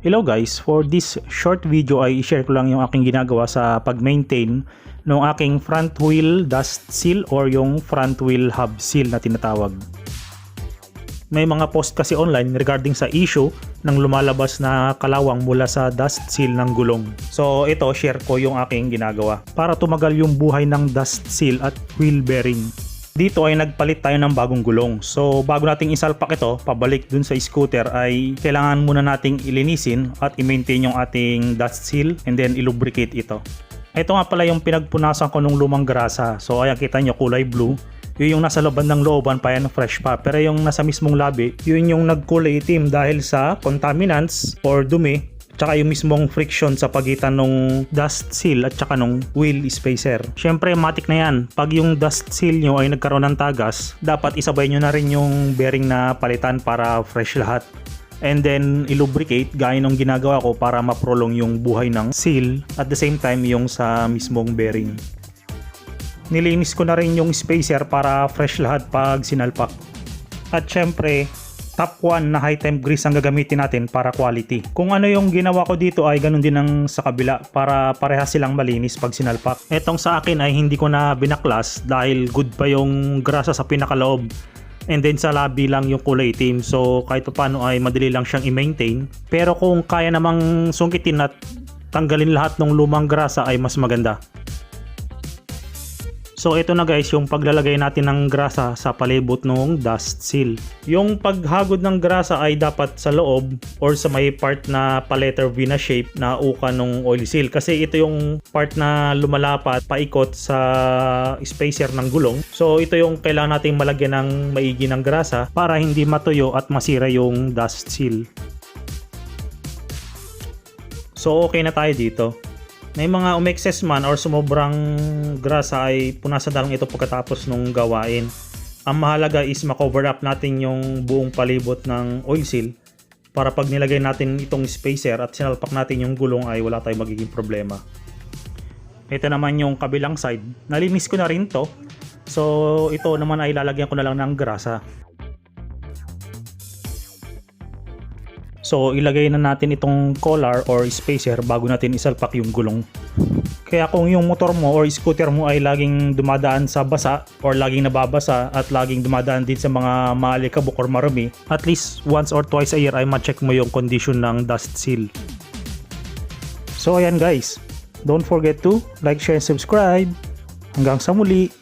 Hello guys, for this short video ay i-share ko lang yung aking ginagawa sa pag-maintain ng aking front wheel dust seal or yung front wheel hub seal na tinatawag. May mga post kasi online regarding sa issue ng lumalabas na kalawang mula sa dust seal ng gulong. So ito, share ko yung aking ginagawa para tumagal yung buhay ng dust seal at wheel bearing. Dito ay nagpalit tayo ng bagong gulong. So bago nating isalpak ito, pabalik dun sa scooter ay kailangan muna nating ilinisin at i-maintain yung ating dust seal and then ilubricate ito. Ito nga pala yung pinagpunasan ko nung lumang grasa. So ayan kita nyo kulay blue. Yun yung nasa laban ng looban pa yan fresh pa. Pero yung nasa mismong labi, yun yung nagkulay itim dahil sa contaminants or dumi tsaka yung mismong friction sa pagitan ng dust seal at tsaka nung wheel spacer. Syempre, matik na yan. Pag yung dust seal nyo ay nagkaroon ng tagas, dapat isabay nyo na rin yung bearing na palitan para fresh lahat. And then, ilubricate gaya ng ginagawa ko para maprolong yung buhay ng seal at the same time yung sa mismong bearing. Nilinis ko na rin yung spacer para fresh lahat pag sinalpak. At syempre, top 1 na high temp grease ang gagamitin natin para quality. Kung ano yung ginawa ko dito ay ganun din ang sa kabila para parehas silang malinis pag sinalpak. Etong sa akin ay hindi ko na binaklas dahil good pa yung grasa sa pinakaloob. And then sa labi lang yung kulay itim. So kahit pa paano ay madali lang siyang i-maintain. Pero kung kaya namang sungkitin at tanggalin lahat ng lumang grasa ay mas maganda. So ito na guys yung paglalagay natin ng grasa sa palibot ng dust seal. Yung paghagod ng grasa ay dapat sa loob or sa may part na pa-letter V na shape na uka ng oil seal kasi ito yung part na lumalapat paikot sa spacer ng gulong. So ito yung kailangan nating malagyan ng maigi ng grasa para hindi matuyo at masira yung dust seal. So okay na tayo dito. May mga umexes man or sumobrang grasa ay punasan na lang ito pagkatapos nung gawain. Ang mahalaga is makover up natin yung buong palibot ng oil seal para pag nilagay natin itong spacer at sinalpak natin yung gulong ay wala tayong magiging problema. Ito naman yung kabilang side. Nalinis ko na rin to. So ito naman ay lalagyan ko na lang ng grasa. So ilagay na natin itong collar or spacer bago natin isalpak yung gulong. Kaya kung yung motor mo or scooter mo ay laging dumadaan sa basa or laging nababasa at laging dumadaan din sa mga maalikabok or marumi, at least once or twice a year ay ma-check mo yung condition ng dust seal. So ayan guys, don't forget to like, share, and subscribe. Hanggang sa muli!